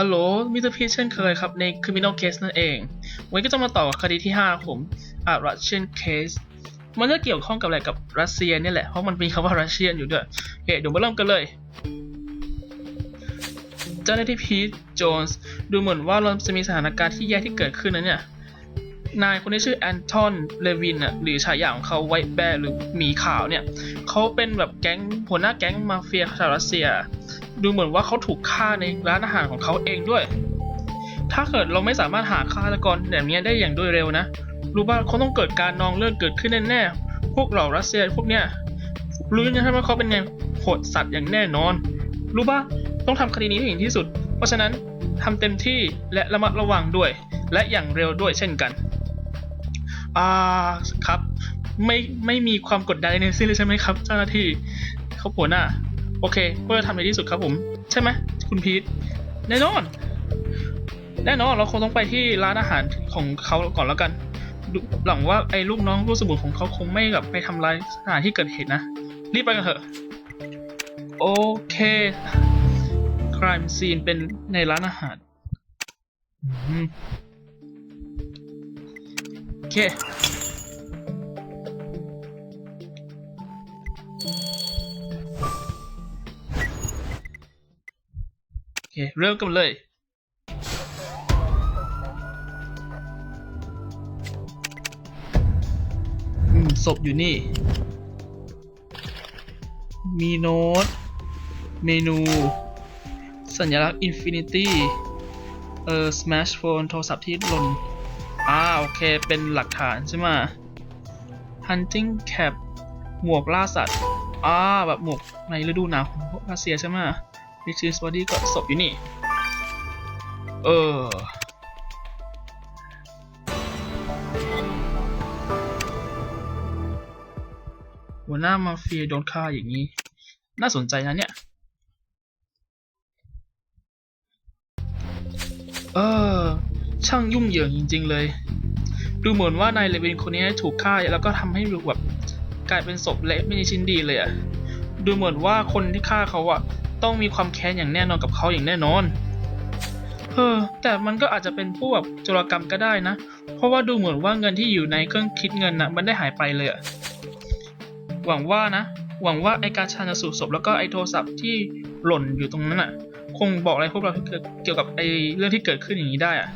ฮัลโหล มิสเตอร์พีชเช่นเคยครับ ใน Criminal Case นั่นเอง วันนี้ก็จะมาต่อคดีที่ 5 ผมอา Russian Case มันจะเกี่ยวข้องกับอะไรกับรัสเซียเนี่ยแหละ เพราะมันมีคำว่ารัสเซียนอยู่ด้วย โอเค เดี๋ยวมาเริ่มกันเลย เจ้าหน้าที่พีทโจนส์ดูเหมือนว่าเราจะมีสถานการณ์ที่แย่ที่เกิดขึ้นนะเนี่ย นายคนที่ชื่อแอนทอนเลวินอะหรือฉายาของเขาไวท์แบร์หรือหมีขาวเนี่ยเขาเป็นแบบแก๊งหัวหน้าแก๊งมาเฟียชาวรัสเซีย ดูเหมือนว่าเขาถูกฆ่าในร้านอาหารของเขาเองด้วย ถ้าเกิดเราไม่สามารถหาฆาตกรแบบนี้ได้อย่างรวดเร็วนะ รู้ป่ะเขาต้องเกิดการนองเลือดเกิดขึ้นแน่ๆ พวกเหล่ารัสเซียพวกเนี้ยรู้ยังไงว่าเขาเป็นไงโหดสัตว์อย่างแน่นอน รู้ป่ะต้องทำคดีนี้ให้ถึงที่สุด เพราะฉะนั้นทำเต็มที่และระมัดระวังด้วย และอย่างเร็วด้วยเช่นกันอ่าครับ ไม่ไม่มีความกดดันในสิ้นเลยใช่ไหมครับ เจ้าหน้าที่เขาหัวหน้า โอเคเพื่อทำในที่สุดครับผม ใช่ไหมคุณพีทแน่นอน แน่นอนเราคงต้องไปที่ร้านอาหารของเขาก่อนแล้วกันหลังว่าไอ้ลูกน้องลูกสมุนของเขาคงไม่แบบไปทำลายสถานที่เกิดเหตุนะ รีบไปกันเถอะ โอเค crime scene เป็นในร้านอาหารโอเค เคเริ่มกันเลย อืมศพอยู่นี่ มีโน้ต เมนู สัญลักษณ์ Infinity เออ Smash Phone โทรศัพท์ที่หล่นอ่าโอเค เป็นหลักฐานใช่ไหม Hunting Cap หมวกล่าสัตว์อ่าแบบหมวกในฤดูหนาวของพวกรัสเซียใช่ไหม Richard Body ก็ศพอยู่นี่ เออ หัวหน้ามาเฟียโดนฆ่าอย่างนี้ น่าสนใจนะเนี่ย เออ ช่างยุ่งเหยิงจริง ๆ เลย ดูเหมือนว่านายเลวินคนนี้ถูกฆ่าแล้วก็ทำให้ดูแบบกลายเป็นศพเละไม่มีชิ้นดีเลยอะดูเหมือนว่าคนที่ฆ่าเขาอะ ต้องมีความแค้นอย่างแน่นอนกับเขาอย่างแน่นอนเออแต่มันก็อาจจะเป็นพวกแบบโจรกรรมก็ได้นะ เพราะว่าดูเหมือนว่าเงินที่อยู่ในเครื่องคิดเงินนะมันได้หายไปเลยอะหวังว่านะ หวังว่าไอการชันสูตรศพแล้วก็ไอโทรศัพท์ที่หล่นอยู่ตรงนั้นอะ คงบอกอะไรพวกเราเกี่ยวกับไอเรื่องที่เกิดขึ้นอย่างนี้ได้อะ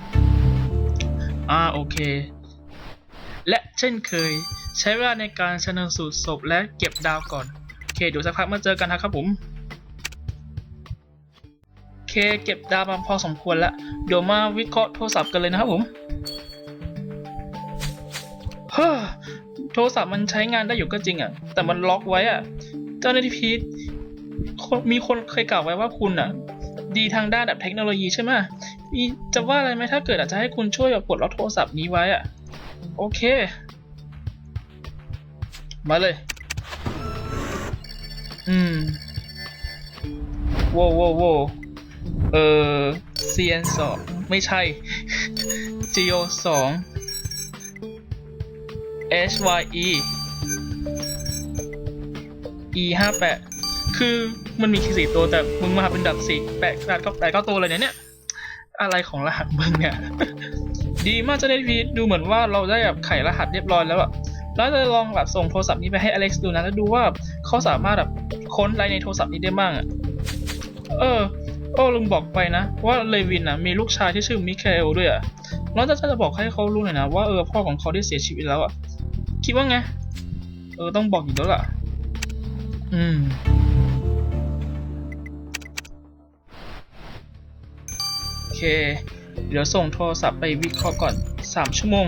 อ่าโอเค และเช่นเคย ใช้เวลาในการชันสูตรศพและเก็บดาวก่อนโอเคเดี๋ยวสักพักมาเจอกันนะครับผม เคเก็บดาวมาพอสมควรแล้วเดี๋ยวมาวิเคราะห์โทรศัพท์กันเลยนะครับผมเฮ้อโทรศัพท์มันใช้งานได้อยู่ก็จริงอะ แต่มันล็อกไว้อะ เจ้าหน้าที่พีทมีคนเคยกล่าวไว้ว่าคุณอะ ดีทางด้านแบบเทคโนโลยีใช่ไหมมีจะว่าอะไรไหมถ้าเกิดอาจจะให้คุณช่วยแบบปลดล็อกโทรศัพท์นี้ไว้อะ โอเค มาเลย อืมโว้วโว้วโว้ว เออ CN สองไม่ใช่ GO สอง H Y E E ห้าแปดคือมันมีสี่ตัวแต่มึงมาเป็นดับสี่แปดแปดก็แปดก็ตัวเลยเนี่ย อะไรของรหัสมึงเนี่ย ดีมากจ้าหน้าที่ดูเหมือนว่าเราได้แบบไขรหัสเรียบร้อยแล้วอะแล้วจะลองแบบส่งโทรศัพท์นี้ไปให้อเล็กซ์ดูนะแล้วดูว่าเขาสามารถแบบค้นอะไรในโทรศัพท์นี้ได้บ้างอะเออ โอ้ลุงบอกไปนะ ว่าเลวินนะมีลูกชายที่ชื่อมิเคลด้วยอะแล้วจะจะบอกให้เขารู้หน่อยนะว่าเออพ่อของเขาได้เสียชีวิตแล้วอะคิดว่าไงเออต้องบอกอยู่แล้วล่ะ อืมโอเค เดี๋ยวส่งโทรศัพท์ไปวิเคราะห์ก่อน 3 ชั่วโมง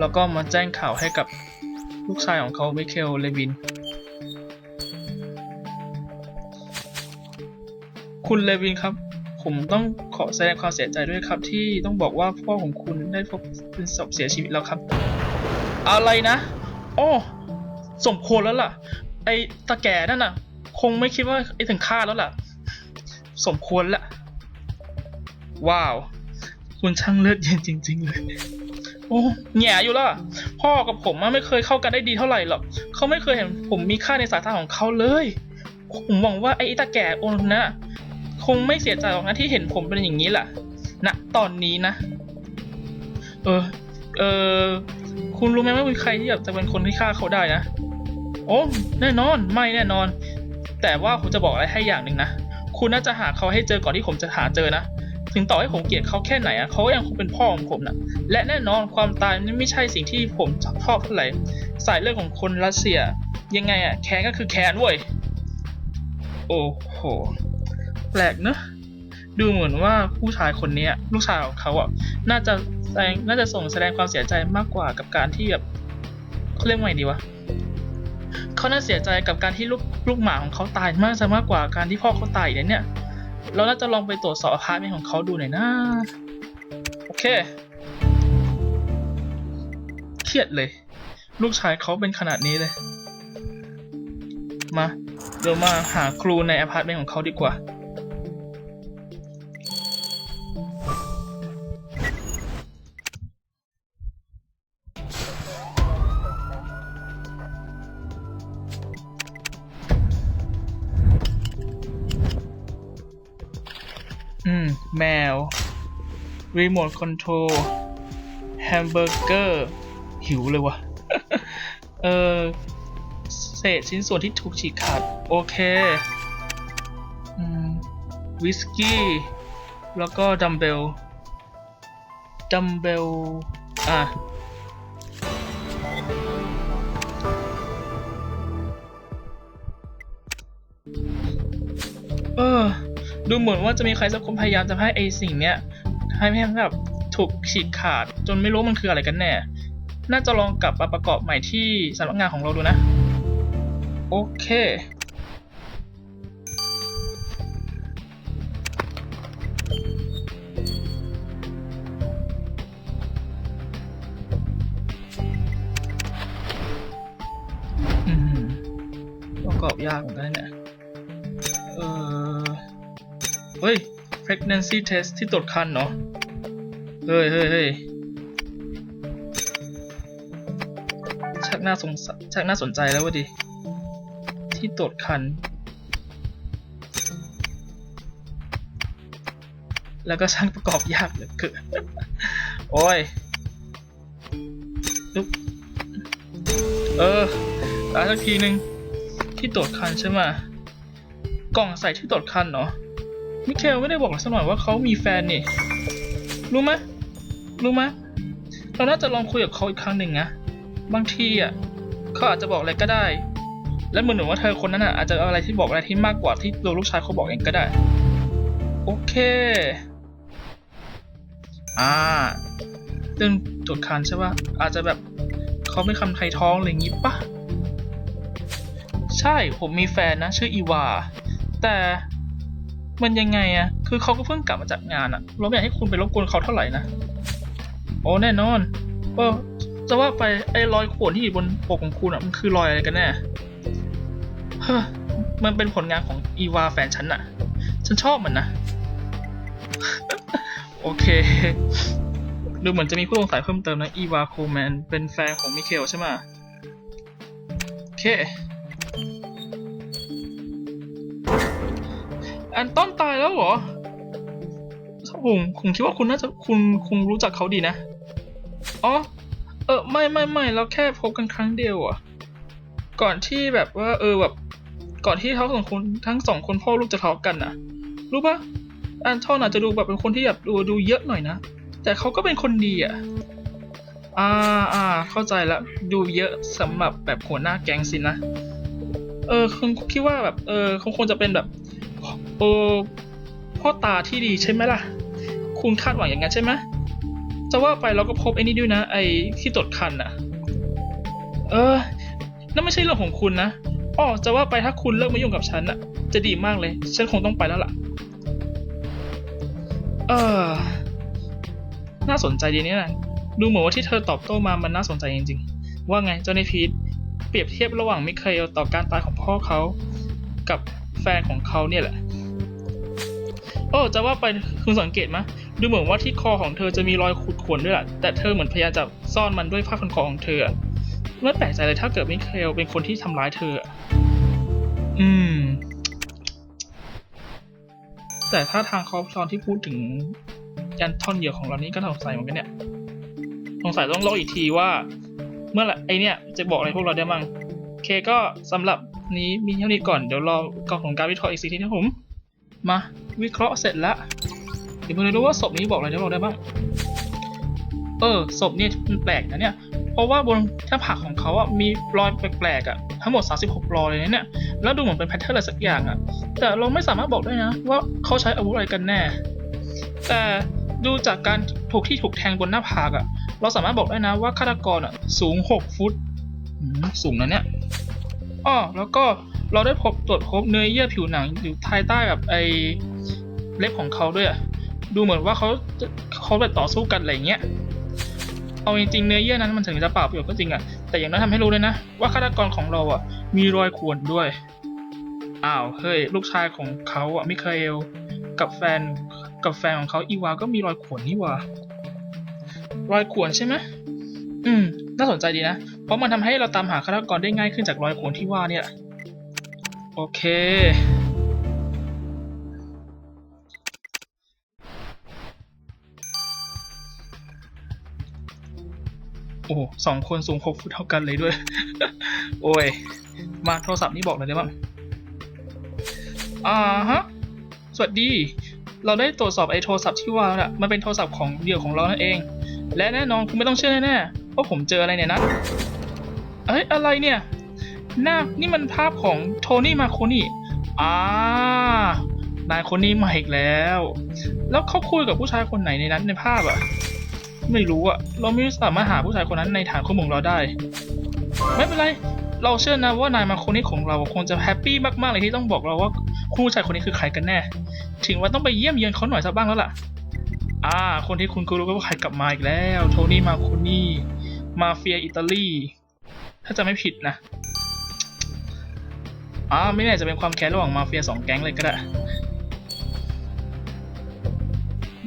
แล้วก็มาแจ้งข่าวให้กับลูกชายของเขามิเคลเลวิน คุณเลวินครับ ผมต้องขอแสดงความเสียใจด้วยครับ ที่ต้องบอกว่าพ่อของคุณได้พบเป็นศพเสียชีวิตแล้วครับ อะไรนะโอ้สมควรแล้วล่ะ ไอ้ตาแก่นั่นน่ะ คงไม่คิดว่าไอ้ถึงฆ่าแล้วล่ะ สมควรละ ว้าว คุณช่างเลือดเย็นจริง ๆ เลยโอ้แง่อยู่ล่ะ พ่อกับผมไม่เคยเข้ากันได้ดีเท่าไหร่หรอกเขาไม่เคยเห็นผมมีค่าในสายตาของเขาเลย ผมหวังว่าไอ้ตาแก่โอนนะ คงไม่เสียใจหรอกนะที่เห็นผมเป็นอย่างนี้แหละณตอนนี้นะ เออ เออ คุณรู้ไหมว่ามีใครที่แบบจะเป็นคนที่ฆ่าเขาได้นะ โอ้แน่นอน ไม่แน่นอน แต่ว่าผมจะบอกอะไรให้อย่างหนึ่งนะ คุณน่าจะหาเขาให้เจอก่อนที่ผมจะหาเจอนะ ถึงต่อให้ผมเกลียดเขาแค่ไหนอะเขาก็ยังคงเป็นพ่อของผมนะและแน่นอนความตายมันไม่ใช่สิ่งที่ผมชอบเท่าไหร่ สายเลือดของคนรัสเซีย ยังไงอะแค้นก็คือแค้นเว้ย โอ้โห แปลกเนอะดูเหมือนว่าผู้ชายคนเนี้ยลูกชายของเขาอะน่าจะแสดงน่าจะส่งแสดงความเสียใจมากกว่ากับการที่แบบเขาเรียกว่าไงดีวะเขาน่าเสียใจกับการที่ลูกลูกหมาของเขาตายมากจะมากกว่าการที่พ่อเขาตายเนี่ยเนี่ยเราน่าจะลองไปตรวจสอบอพาร์ตเมนต์ของเขาดูหน่อยนะโอเคเครียดเลย ลูกชายเขาเป็นขนาดนี้เลย มาเดี๋ยวมาหาครูในอพาร์ตเมนต์ของเขาดีกว่า อืม แมว รีโมทคอนโทรล แฮมเบอร์เกอร์ หิวเลยวะเออ เศษชิ้นส่วนที่ถูกฉีกขาด โอเค อืม วิสกี้ แล้วก็ดัมเบล ดัมเบล อะเออ ดูเหมือนว่าจะมีใครสักคนพยายามจะให้ไอสิ่งเนี้ยให้ให้แบบถูกฉีกขาด จนไม่รู้มันคืออะไรกันแน่ น่าจะลองกลับมาประกอบใหม่ที่สำนักงานของเราดูนะ โอเคอืมประกอบยากเหมือนกันเนี่ย เฮ้ย pregnancy test ที่ตรวจคันเนาะเฮ้ยเฮ้ยเฮ้ยชักน่าสงสัยชักน่าสนใจแล้ววะดิ ที่ตรวจคัน แล้วก็ช่างประกอบยากเหลือเกินโอ้ยลุกเออตายสักทีหนึ่งที่ตรวจคันใช่ไหมกล่องใส่ที่ตรวจคันเนาะ มิเคลไม่ได้บอกเราสักหน่อยว่าเขามีแฟนนี่ รู้ไหมรู้ไหมเราน่าจะลองคุยกับเขาอีกครั้งหนึ่งนะ บางทีอะเขาอาจจะบอกอะไรก็ได้ และเหมือนว่าเธอคนนั้นอะอาจจะเอาอะไรที่บอกอะไรที่มากกว่าที่ตัวลูกชายเขาบอกเองก็ได้ โอเค อ่าเรื่องตรวจคันใช่ปะอาจจะแบบเขาไม่คำไทยท้องอะไรอย่างงี้ปะใช่ผมมีแฟนนะ ชื่ออีวา แต่ มันยังไงอะคือเขาก็เพิ่งกลับมาจากงานอะเราไม่อยากให้คุณไปรบกวนเขาเท่าไหร่นะ โอ้แน่นอนเออจะว่าไปไอ้รอยข่วนที่อยู่บนปกของคุณอะมันคือรอยอะไรกันแน่เฮ้อมันเป็นผลงานของอีวาแฟนฉันอะฉันชอบมันนะ โอเค ดูเหมือนจะมีผู้สงสัยเพิ่มเติมนะอีวาโคแมนเป็นแฟนของมิเคลใช่ไหมโอเค แอนตอนตายแล้วเหรอผมผมคิดว่าคุณน่าจะคุณคงรู้จักเขาดีนะ อ๋อ เออไม่ไม่ไม่เราแค่พบกันครั้งเดียวอะก่อนที่แบบว่า เออแบบ ก่อนที่เขาสองคนทั้งสองคนพ่อลูกจะทะเลาะกันนะรู้ปะแอนทอนอาจจะดูแบบเป็นคนที่แบบดูดูเยอะหน่อยนะ แต่เขาก็เป็นคนดีอะอ่าอ่าเข้าใจละดูเยอะสำหรับแบบหัวหน้าแก๊งสินะ เออคงคิดว่าแบบเออเขาคงจะเป็นแบบ โอ้พ่อตาที่ดีใช่ไหมล่ะ คุณคาดหวังอย่างนั้นใช่ไหมจะว่าไปเราก็พบไอ้นี่ด้วยนะ ไอ้ที่ตรวจคันน่ะเออ นั่นไม่ใช่เรื่องของคุณนะอ้อจะว่าไปถ้าคุณเลิกมายุ่งกับฉันน่ะจะดีมากเลย ฉันคงต้องไปแล้วล่ะ เออ น่าสนใจดีเนี่ยนะดูเหมือนว่าที่เธอตอบโต้มามันน่าสนใจจริงๆ ว่าไงเจ้าในพีทเปรียบเทียบระหว่างมิเคลต่อการตายของพ่อเขา กับแฟนของเขาเนี่ยแหละ โอ้จะว่าไปคุณสังเกตไหมดูเหมือนว่าที่คอของเธอจะมีรอยขูดข่วนด้วยแหละแต่เธอเหมือนพยายามจะซ่อนมันด้วยผ้าพันคอของเธอ ไม่แปลกใจเลยถ้าเกิดมิเคลเป็นคนที่ทำร้ายเธอ อืม แต่ถ้าทางเขาตอนที่พูดถึงยันท่อนเหยื่อของเรานี่ก็สงสัยเหมือนกันเนี่ย สงสัยต้องลอกอีกทีว่า เมื่อไหร่ไอเนี่ยจะบอกอะไรพวกเราได้บ้งเคก็สำหรับนี้มีเท่านี้ก่อน เดี๋ยวรอกล่องของการวิเคราะห์อีกสิทีนะผม มา วิเคราะห์เสร็จแล้วเดี๋ยวมาดูว่าศพนี้บอกอะไรได้เราได้บ้างเออศพเนี่ยมันแปลกนะเนี่ยเพราะว่าบนหน้าผากของเขาอะมีรอยแปลกๆอะทั้งหมด 36รอยเลยเนี่ยแล้วดูเหมือนเป็นแพทเทิร์นอะไรสักอย่างอะ แต่เราไม่สามารถบอกได้นะ ว่าเขาใช้อาวุธอะไรกันแน่ แต่ดูจากการถูกที่ถูกแทงบนหน้าผากอะ เราสามารถบอกได้นะว่าฆาตกรอะสูง 6 ฟุตสูงนะเนี่ยอ้อแล้วก็ เราได้พบตรวจพบเนื้อเยื่อผิวหนังอยู่ภายใต้แบบไอเล็บของเขาด้วยอะดูเหมือนว่าเขาเขาแบบต่อสู้กันอะไรเงี้ยเอาจริงๆเนื้อเยื่อนั้นมันถึงจะเปล่าประโยชน์ก็จริงอะแต่อย่างนั้นทำให้รู้เลยนะ ว่าฆาตกรของเราอะมีรอยข่วนด้วยอ้าวเฮ้ยลูกชายของเขาอะมิคาเอลกับแฟนกับแฟนของเขาอีวาก็มีรอยข่วนนี่ว่ารอยข่วนใช่ไหมอืม น่าสนใจดีนะ เพราะมันทำให้เราตามหาฆาตกรได้ง่ายขึ้นจากรอยข่วนที่ว่าเนี่ย โอเค โอ้โหสองคนสูงหกฟุตเท่ากันเลยด้วย โอ้ย มาโทรศัพท์นี่บอกเลยได้บ้างอ่าฮะ สวัสดี เราได้ตรวจสอบไอ้โทรศัพท์ที่ว่าน่ะมันเป็นโทรศัพท์ของเหยื่อของเรานั่นเอง และแน่นอนคุณไม่ต้องเชื่อแน่ๆว่าผมเจออะไรเนี่ยนะ เอ้ย อะไรเนี่ย หน้านี่มันภาพของโทนี่มาโคนี่อ่านายคนนี้มาอีกแล้ว แล้วเขาคุยกับผู้ชายคนไหนในนั้นในภาพอะไม่รู้อะเราไม่สามารถหาผู้ชายคนนั้นในฐานข้อมูลเราได้ ไม่เป็นไร เราเชื่อนะว่านายมาคนี่ของเราคงจะแฮปปี้มากๆเลยที่ต้องบอกเราว่าผู้ชายคนนี้คือใครกันแน่ ถึงว่าต้องไปเยี่ยมเยียนเขาหน่อยสักบ้างแล้วล่ะ อ่า คนที่คุณก็รู้ว่าใครกลับมาอีกแล้ว โทนี่มาโคนี่ มาเฟียอิตาลี ถ้าจะไม่ผิดนะ อ่าไม่แน่จะเป็นความแค้นระหว่างมาเฟียสองแก๊งเลยก็ได้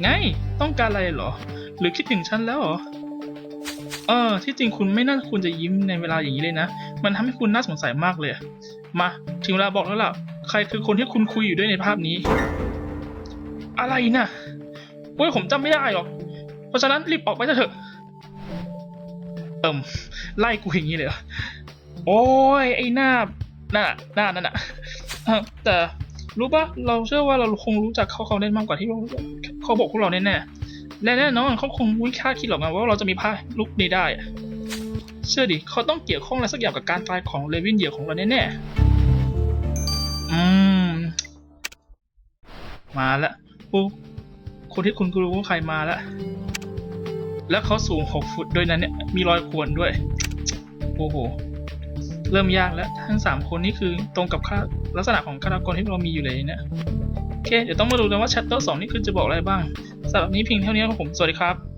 ไง ต้องการอะไรเหรอ หรือคิดถึงฉันแล้วเหรอ เออ ที่จริงคุณไม่น่าควรจะยิ้มในเวลาอย่างนี้เลยนะ มันทำให้คุณน่าสงสัยมากเลย มา ถึงเวลาบอกแล้วล่ะ ใครคือคนที่คุณคุยอยู่ด้วยในภาพนี้ อะไรนะโอ้ยผมจำไม่ได้หรอก เพราะฉะนั้นรีบออกไปเถอะ เอิ่มไล่กูอย่างนี้เลยเหรอโอ้ย ไอ้หน้า นั่นน่ะหน้านั่นน่ะแต่รู้ปะเราเชื่อว่าเราคงรู้จักเขาเขาได้มากกว่าที่เขาบอกพวกเราแน่ๆและแน่นอนเขาคงไม่คาดคิดหรอกนะว่าเราจะมีผ้าลุกนี้ได้ เชื่อดิเขาต้องเกี่ยวข้องอะไรสักอย่างกับการตายของเลวินเหยื่อของเราแน่ๆอืมมาแล้วปุ๊คนที่คุณก็รู้ว่าใครมาแล้วแล้วเขาสูงหกฟุตด้วยนั้นเนี่ยมีรอยข่วนด้วยโอ้โห เริ่มยากแล้วทั้งสามคนนี่คือตรงกับลักษณะของฆาตกรที่เรามีอยู่เลยเนี่ยโอเค เดี๋ยวต้องมาดูกันว่าชัตเตอร์สองนี่คือจะบอกอะไรบ้างสำหรับนี้เพียงเท่านี้ครับผม สวัสดีครับ